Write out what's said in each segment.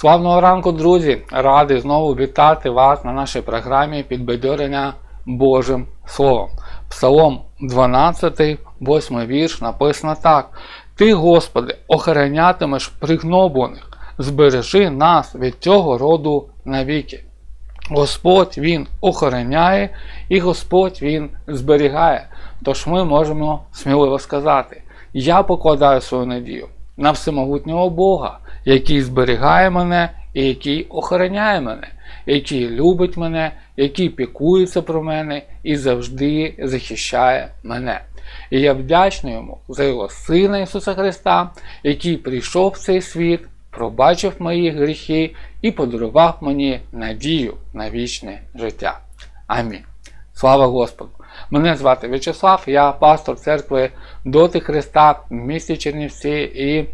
Славного ранку, друзі! Радий знову вітати вас на нашій програмі підбадьорення Божим Словом. Псалом 12, 8 вірш написано так: Ти, Господи, охоронятимеш пригноблених, збережи нас від цього роду навіки. Господь Він охороняє і Господь Він зберігає. Тож ми можемо сміливо сказати: Я покладаю свою надію на всемогутнього Бога, який зберігає мене і який охороняє мене, який любить мене, який піклується про мене і завжди захищає мене. І я вдячний йому за його Сина Ісуса Христа, який прийшов в цей світ, пробачив мої гріхи і подарував мені надію на вічне життя. Амінь. Слава Господу! Мене звати В'ячеслав, я пастор церкви Доти Христа в місті Чернівці і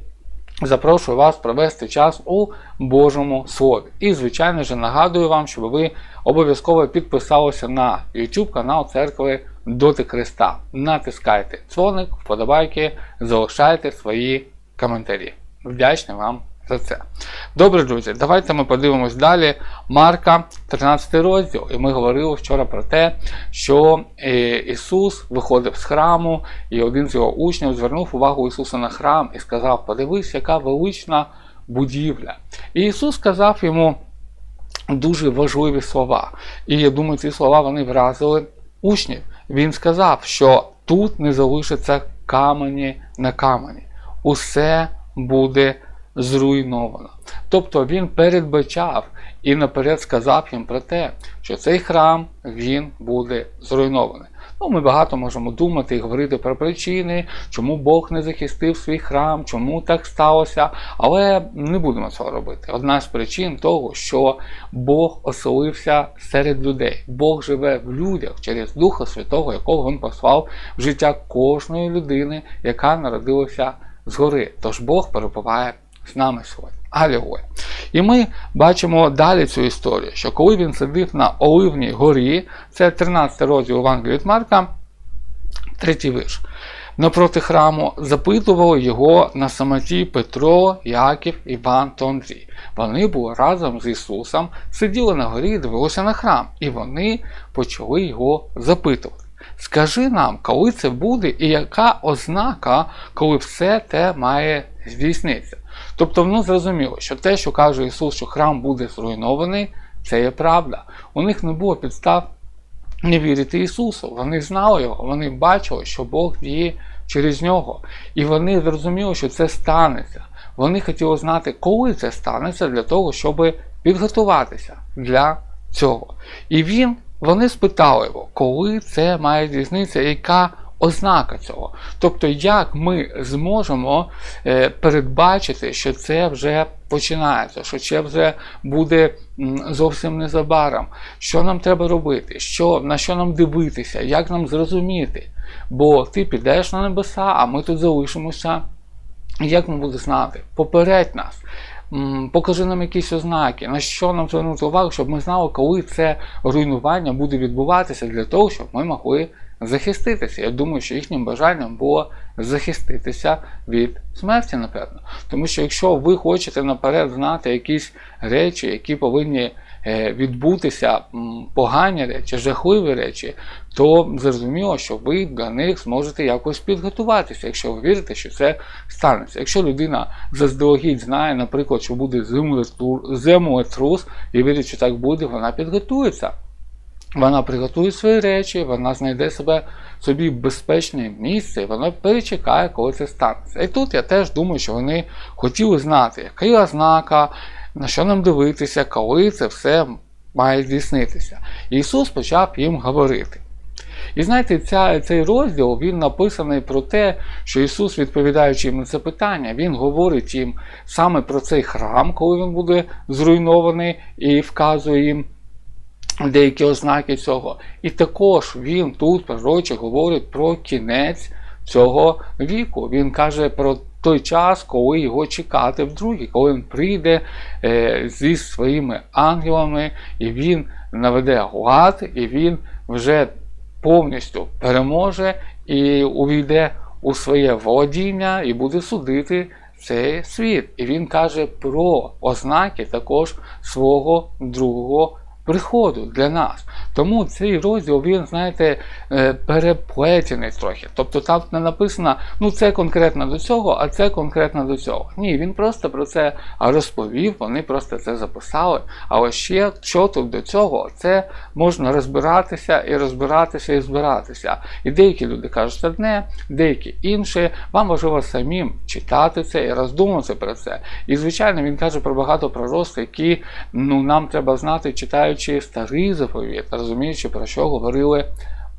запрошую вас провести час у Божому Слові. І, звичайно ж, нагадую вам, щоб ви обов'язково підписалися на YouTube канал церкви Доти Христа. Натискайте дзвоник, вподобайки, залишайте свої коментарі. Вдячний вам за це. Добре, друзі, давайте ми подивимось далі. Марка, 13 розділ. І ми говорили вчора про те, що е, Ісус виходив з храму, і один з його учнів звернув увагу Ісуса на храм і сказав: Подивись, яка велична будівля. І Ісус сказав йому дуже важливі слова. І я думаю, ці слова вони вразили учнів. Він сказав, що тут не залишиться камені на камені. Усе буде зруйновано. Тобто він передбачав і наперед сказав їм про те, що цей храм він буде зруйнований. Ну, Ми багато можемо думати і говорити про причини, чому Бог не захистив свій храм, чому так сталося, але не будемо цього робити. Одна з причин того, що Бог оселився серед людей. Бог живе в людях через Духа Святого, якого Він послав в життя кожної людини, яка народилася згори. Тож Бог перебуває з нами сьогодні. Алілуя. І ми бачимо далі цю історію, що коли він сидів на Оливній горі, це 13 розділ Евангелія від Марка, третій вірш. Напроти храму запитували його на самоті Петро, Яків, Іван та Андрій. Вони були разом з Ісусом, сиділи на горі і дивилися на храм, і вони почали його запитувати. Скажи нам, коли це буде, і яка ознака, коли все те має здійснитися. Тобто воно зрозуміло, що те, що каже Ісус, що храм буде зруйнований, це є правда. У них не було підстав не вірити Ісусу. Вони знали його, вони бачили, що Бог діє через нього. І вони зрозуміли, що це станеться. Вони хотіли знати, коли це станеться, для того, щоб підготуватися для цього. І він, вони спитали його, коли це має здійснитися, яка ознака цього. Тобто, як ми зможемо е, передбачити, що це вже починається, що це вже буде зовсім незабаром. Що нам треба робити, що, на що нам дивитися, як нам зрозуміти? Бо ти підеш на небеса, а ми тут залишимося. Як ми будемо знати? Попередь нас. Покажи нам якісь ознаки, на що нам звернути увагу, щоб ми знали, коли це руйнування буде відбуватися для того, щоб ми могли захиститися. Я думаю, що їхнім бажанням було захиститися від смерті, напевно. Тому що якщо ви хочете наперед знати якісь речі, які повинні е, відбутися, погані речі, жахливі речі, то зрозуміло, що ви для них зможете якось підготуватися, якщо ви вірите, що це станеться. Якщо людина заздалегідь знає, наприклад, що буде землетрус і вірить, що так буде, вона підготується. Вона приготує свої речі, вона знайде себе собі безпечне місце, вона перечекає, коли це станеться. І тут я теж думаю, що вони хотіли знати, яка є ознака, на що нам дивитися, коли це все має здійснитися. І Ісус почав їм говорити. І знаєте, ця, цей розділ він написаний про те, що Ісус, відповідаючи їм на це питання, Він говорить їм саме про цей храм, коли він буде зруйнований, і вказує їм деякі ознаки цього. І також він тут пророче говорить про кінець цього віку. Він каже про той час, коли його чекати вдруге, коли він прийде е, зі своїми ангелами, і він наведе лад, і він вже повністю переможе і увійде у своє володіння і буде судити цей світ. І він каже про ознаки також свого другого приходу для нас. Тому цей розділ він, знаєте, е, переплетений трохи. Тобто там не написано, ну це конкретно до цього, а це конкретно до цього. Ні, він просто про це розповів, вони просто це записали. Але ще що тут до цього, це можна розбиратися і розбиратися і збиратися. І деякі люди кажуть одне, деякі інше. Вам важливо самим читати це і роздумувати про це. І звичайно, він каже про багато пророцтв, які ну, нам треба знати, читаючи старий заповіт, розуміючи, про що говорили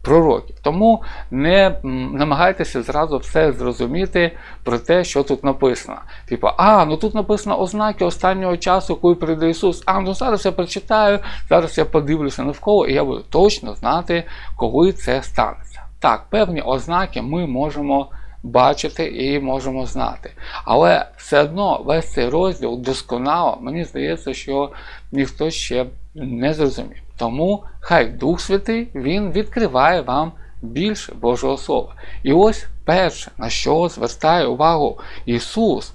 пророків. Тому не намагайтеся зразу все зрозуміти про те, що тут написано. Типу, а, ну тут написано ознаки останнього часу, коли прийде Ісус. А, ну зараз я прочитаю, зараз я подивлюся навколо, і я буду точно знати, коли це станеться. Так, певні ознаки ми можемо бачити і можемо знати. Але все одно весь цей розділ досконало, мені здається, що ніхто ще не зрозумів. Тому хай Дух Святий Він відкриває вам більше Божого Слова. І ось перше, на що звертає увагу Ісус,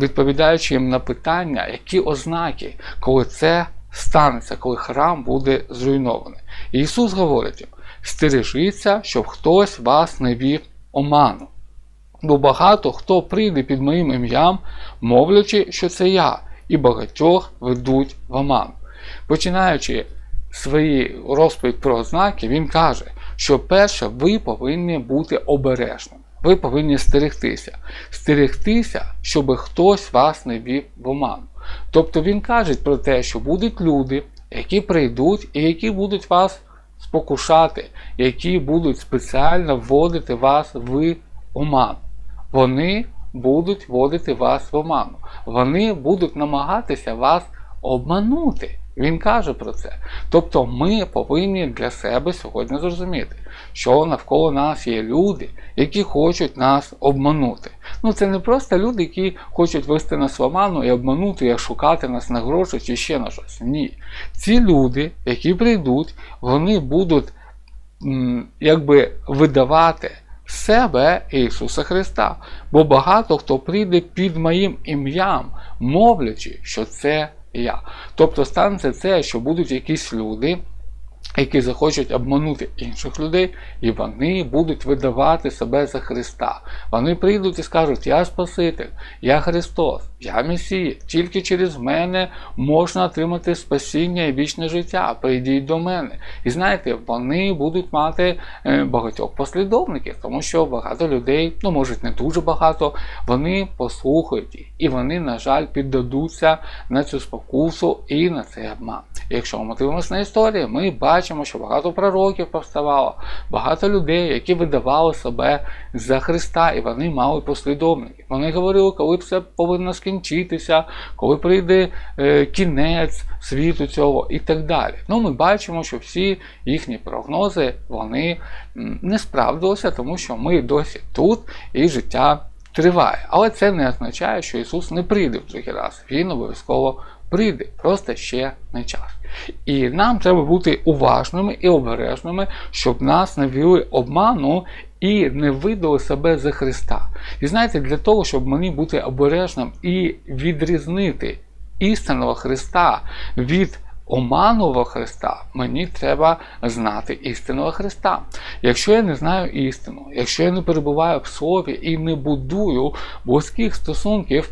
відповідаючи їм на питання, які ознаки, коли це станеться, коли храм буде зруйнований. І Ісус говорить їм: стережіться, щоб хтось вас не вів оману. Бо багато хто прийде під моїм ім'ям, мовлячи, що це я, і багатьох ведуть в оману. Починаючи свої розповідь про ознаки, він каже, що перше, ви повинні бути обережними. Ви повинні стерегтися. Стерегтися, щоб хтось вас не вів в оману. Тобто він каже про те, що будуть люди, які прийдуть і які будуть вас спокушати, які будуть спеціально вводити вас в оману. Вони будуть вводити вас в оману. Вони будуть намагатися вас обманути. Він каже про це. Тобто ми повинні для себе сьогодні зрозуміти, що навколо нас є люди, які хочуть нас обманути. Ну це не просто люди, які хочуть вести нас в оману і обманути, як шукати нас на гроші чи ще на щось. Ні. Ці люди, які прийдуть, вони будуть якби видавати себе Ісуса Христа. Бо багато хто прийде під моїм ім'ям, мовлячи, що це я. Тобто станеться це, що будуть якісь люди, які захочуть обманути інших людей, і вони будуть видавати себе за Христа. Вони прийдуть і скажуть: Я Спаситель, я Христос, я Месія, тільки через мене можна отримати спасіння і вічне життя. Прийдіть до мене. І знаєте, вони будуть мати е, багатьох послідовників, тому що багато людей, ну може не дуже багато, вони послухають і вони, на жаль, піддадуться на цю спокусу і на цей обман. Якщо ми дивимося на історію, ми бачимо, що багато пророків повставало, багато людей, які видавали себе за Христа, і вони мали послідовників. Вони говорили, коли все повинно скінчитися, коли прийде е, кінець світу цього і так далі. Ну, ми бачимо, що всі їхні прогнози вони не справдилися, тому що ми досі тут і життя триває. Але це не означає, що Ісус не прийде в другий раз. Він обов'язково прийде, просто ще не час. І нам треба бути уважними і обережними, щоб нас не ввели обману і не видали себе за Христа. І знаєте, для того, щоб мені бути обережним і відрізнити істинного Христа від оманого Христа, мені треба знати істинного Христа. Якщо я не знаю істину, якщо я не перебуваю в слові і не будую близьких стосунків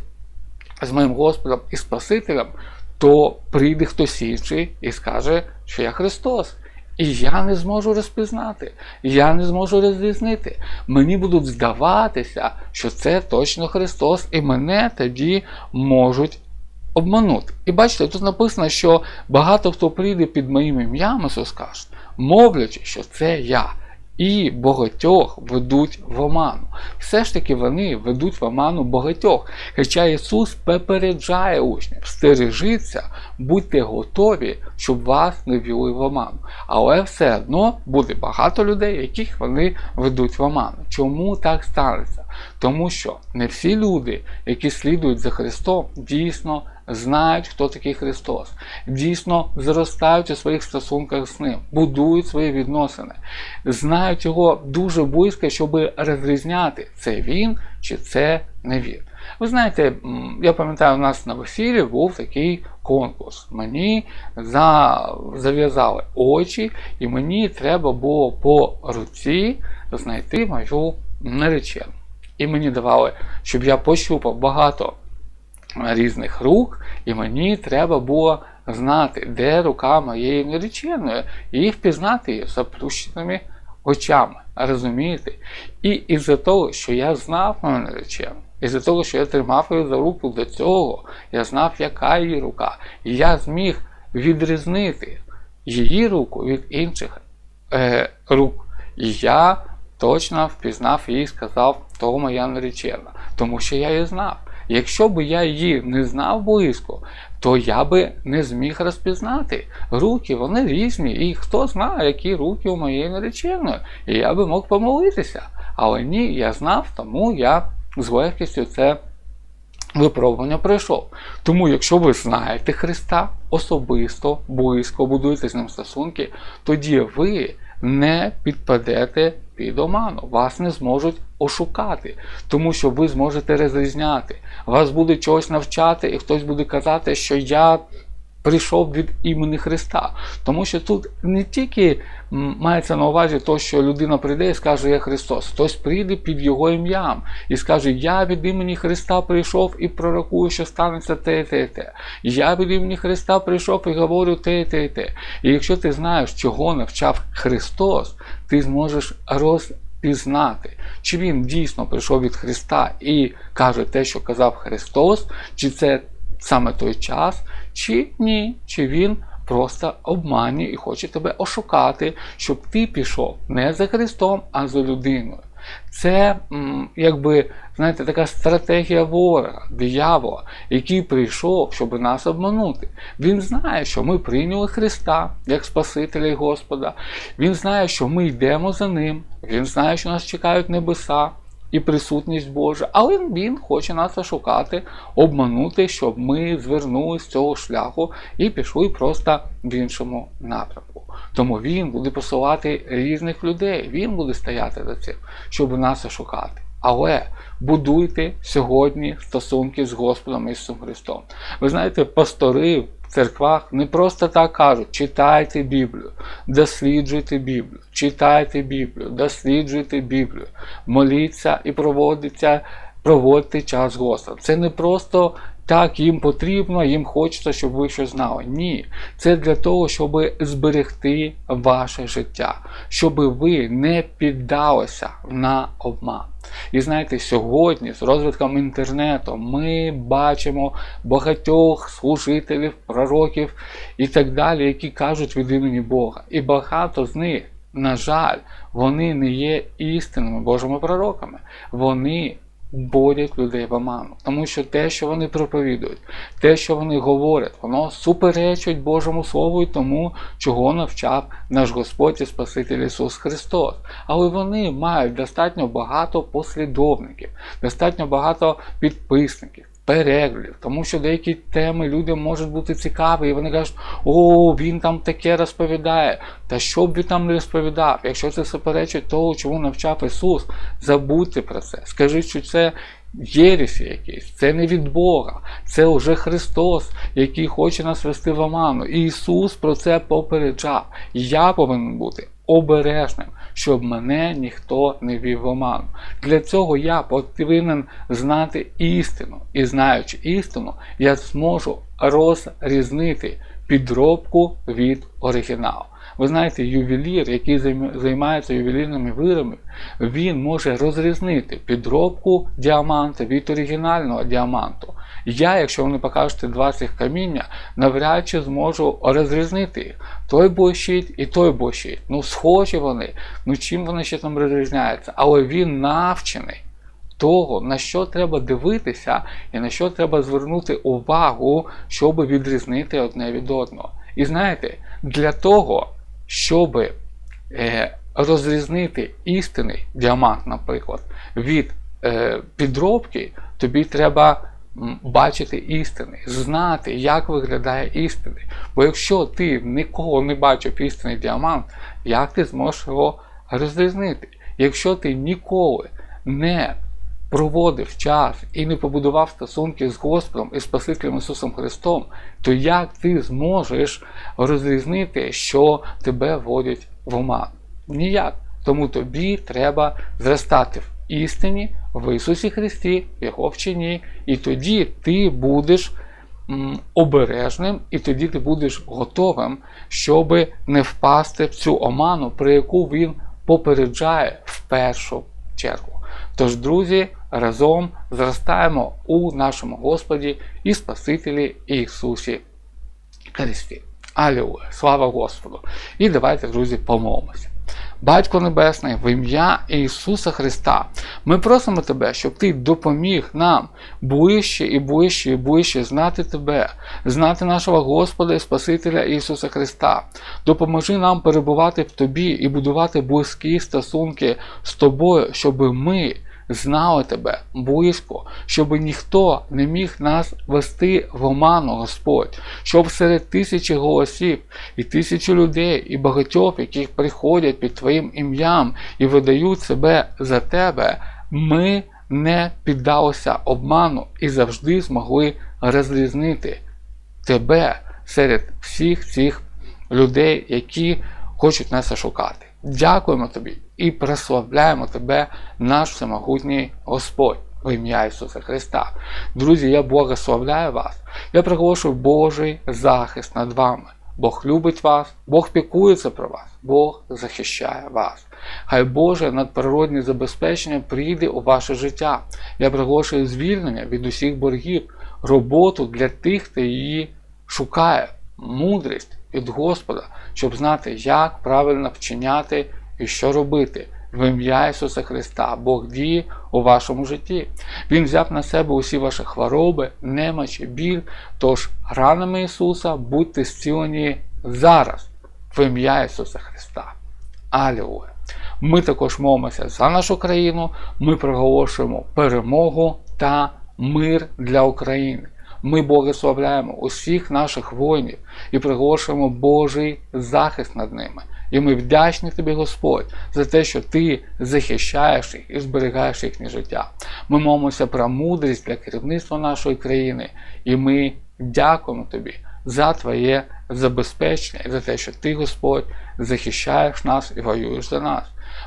з моїм Господом і Спасителем, то прийде хтось інший і скаже, що я Христос. І я не зможу розпізнати, я не зможу розрізнити. Мені будуть здаватися, що це точно Христос, і мене тоді можуть обманути. І бачите, тут написано, що багато хто прийде під моїм ім'ям, Ісус каже, мовлячи, що це я. І багатьох ведуть в оману. Все ж таки вони ведуть в оману багатьох. Хоча Ісус попереджає учнів, стережіться, будьте готові, щоб вас не ввели в оману. Але все одно буде багато людей, яких вони ведуть в оману. Чому так станеться? Тому що не всі люди, які слідують за Христом, дійсно знають, хто такий Христос, дійсно зростають у своїх стосунках з ним, будують свої відносини, знають його дуже близько, щоб розрізняти, це він чи це не він. Ви знаєте, я пам'ятаю, у нас на весіллі був такий конкурс. Мені за... зав'язали очі, і мені треба було по руці знайти мою наречену. І мені давали, щоб я пощупав багато різних рук, і мені треба було знати, де рука моєї нареченої, і впізнати її заплющеними очами. Розумієте? І із-за того, що я знав мою наречену, із-за того, що я тримав її за руку до цього, я знав, яка її рука, і я зміг відрізнити її руку від інших е, рук. І я точно впізнав її і сказав, то моя наречена, тому що я її знав. Якщо б я її не знав близько, то я би не зміг розпізнати. Руки вони різні, і хто знає, які руки у моєї нареченої. І я би мог помолитися. Але ні, я знав, тому я з легкістю це випробування пройшов. Тому, якщо ви знаєте Христа особисто, близько, будуєте з ним стосунки, тоді ви не підпадете під оману, вас не зможуть ошукати, тому що ви зможете розрізняти. Вас буде чогось навчати, і хтось буде казати, що я прийшов від імені Христа. Тому що тут не тільки мається на увазі то, що людина прийде і скаже Я Христос, хтось прийде під його ім'ям і скаже, я від імені Христа прийшов і пророкую, що станеться те, те, те. Я від імені Христа прийшов і говорю те, те, те. І якщо ти знаєш, чого навчав Христос, ти зможеш розпізнати, чи він дійсно прийшов від Христа і каже те, що казав Христос, чи це саме той час, чи ні, чи він просто обманює і хоче тебе ошукати, щоб ти пішов не за Христом, а за людиною. Це якби знаєте, така стратегія ворога, диявола, який прийшов, щоб нас обманути. Він знає, що ми прийняли Христа як Спасителя і Господа. Він знає, що ми йдемо за Ним. Він знає, що нас чекають небеса і присутність Божа, але він хоче нас ошукати, обманути, щоб ми звернули з цього шляху і пішли просто в іншому напрямку. Тому він буде посилати різних людей, він буде стояти за цим, щоб нас ошукати. Але будуйте сьогодні стосунки з Господом Ісусом Христом. Ви знаєте, пастори в церквах не просто так кажуть: читайте Біблію, досліджуйте Біблію, читайте Біблію, досліджуйте Біблію, моліться і проводиться, проводьте час Господом. Це не просто. Так, їм потрібно, їм хочеться, щоб ви щось знали. Ні, це для того, щоб зберегти ваше життя, щоб ви не піддалися на обман. І знаєте, сьогодні з розвитком інтернету ми бачимо багатьох служителів, пророків і так далі, які кажуть від імені Бога. І багато з них, на жаль, вони не є істинними Божими пророками. Вони вводять людей в оману. Тому що те, що вони проповідують, те, що вони говорять, воно суперечить Божому Слову і тому, чого навчав наш Господь і Спаситель Ісус Христос. Але вони мають достатньо багато послідовників, достатньо багато підписників. Переглядів, тому що деякі теми людям можуть бути цікаві, і вони кажуть, о, він там таке розповідає. Та що б він там не розповідав? Якщо це суперечить того, чому навчав Ісус, забудьте про це. Скажіть, що це єресі якісь, це не від Бога, це вже Христос, який хоче нас вести в оману. І Ісус про це попереджав. Я повинен бути обережним, щоб мене ніхто не вів в оману. Для цього я повинен знати істину. І знаючи істину, я зможу розрізнити підробку від оригіналу. Ви знаєте, ювелір, який займається ювелірними виробами, він може розрізнити підробку діаманта від оригінального діаманту. Я, якщо ви не покажете два цих каміння, навряд чи зможу розрізнити їх. Той блищить і той блищить. Ну, схожі вони, ну чим вони ще там розрізняються, але він навчений. Того, на що треба дивитися і на що треба звернути увагу, щоб відрізнити одне від одного. І знаєте, для того, щоб е, розрізнити істинний діамант, наприклад, від е, підробки, тобі треба бачити істини, знати, як виглядає істини. Бо якщо ти нікого не бачив істинний діамант, як ти зможеш його розрізнити? Якщо ти ніколи не проводив час і не побудував стосунки з Господом і Спасителем Ісусом Христом, то як ти зможеш розрізнити, що тебе водять в оман? Ніяк. Тому тобі треба зростати в істині в Ісусі Христі, в Його вченні, і тоді ти будеш обережним, і тоді ти будеш готовим, щоб не впасти в цю оману, про яку він попереджає в першу чергу. Тож, друзі, разом зростаємо у нашому Господі і Спасителі Ісусі Христі. Алілуя! Слава Господу! І давайте, друзі, помолимося. Батько Небесний, в ім'я Ісуса Христа, ми просимо Тебе, щоб Ти допоміг нам ближче і ближче і ближче знати Тебе, знати нашого Господа і Спасителя Ісуса Христа. Допоможи нам перебувати в Тобі і будувати близькі стосунки з Тобою, щоб ми знали Тебе близько, щоб ніхто не міг нас вести в оману, Господь, щоб серед тисячі голосів і тисячі людей, і багатьох, які приходять під Твоїм ім'ям і видають себе за Тебе, ми не піддалися обману і завжди змогли розрізнити Тебе серед всіх цих людей, які хочуть нас ошукати. Дякуємо тобі і прославляємо тебе, наш всемогутній Господь, в ім'я Ісуса Христа. Друзі, я благословляю вас. Я приголошую Божий захист над вами. Бог любить вас, Бог пікується про вас, Бог захищає вас. Хай Боже надприродне забезпечення прийде у ваше життя. Я приголошую звільнення від усіх боргів, роботу для тих, хто її шукає, мудрість від Господа, щоб знати, як правильно вчиняти і що робити. В ім'я Ісуса Христа Бог діє у вашому житті. Він взяв на себе усі ваші хвороби, немочі, біль. Тож ранами Ісуса будьте зцілені зараз, в ім'я Ісуса Христа. Алілуя! Ми також молимося за нашу країну, ми проголошуємо перемогу та мир для України. Ми благословляємо усіх наших воїнів і приголошуємо Божий захист над ними. І ми вдячні тобі, Господь, за те, що ти захищаєш їх і зберігаєш їхнє життя. Ми молимося про мудрість для керівництва нашої країни, і ми дякуємо тобі за твоє забезпечення і за те, що ти, Господь, захищаєш нас і воюєш за нас.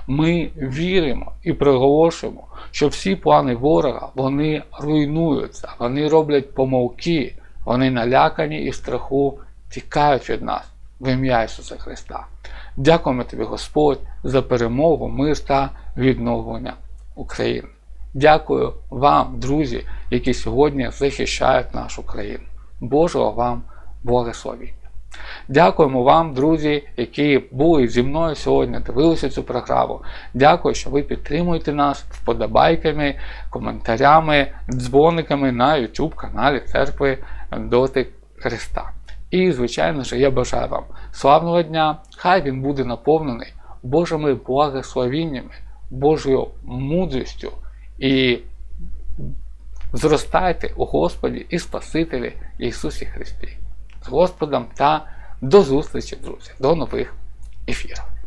Ми віримо і приголошуємо, що всі плани ворога вони руйнуються, вони роблять помилки, вони налякані і страху тікають від нас в ім'я Ісуса Христа. Дякуємо тобі, Господь, за перемогу, мир та відновлення України. Дякую вам, друзі, які сьогодні захищають нашу країну. Божого вам благословіння. Дякуємо вам, друзі, які були зі мною сьогодні, дивилися цю програму. Дякую, що ви підтримуєте нас вподобайками, коментарями, дзвониками на YouTube каналі Церкви Дотик Христа. І, звичайно ж, я бажаю вам славного дня, хай він буде наповнений Божими благословіннями, Божою мудрістю і зростайте у Господі і Спасителі Ісусі Христі. З Господом та до зустрічі, друзі, до нових ефірів.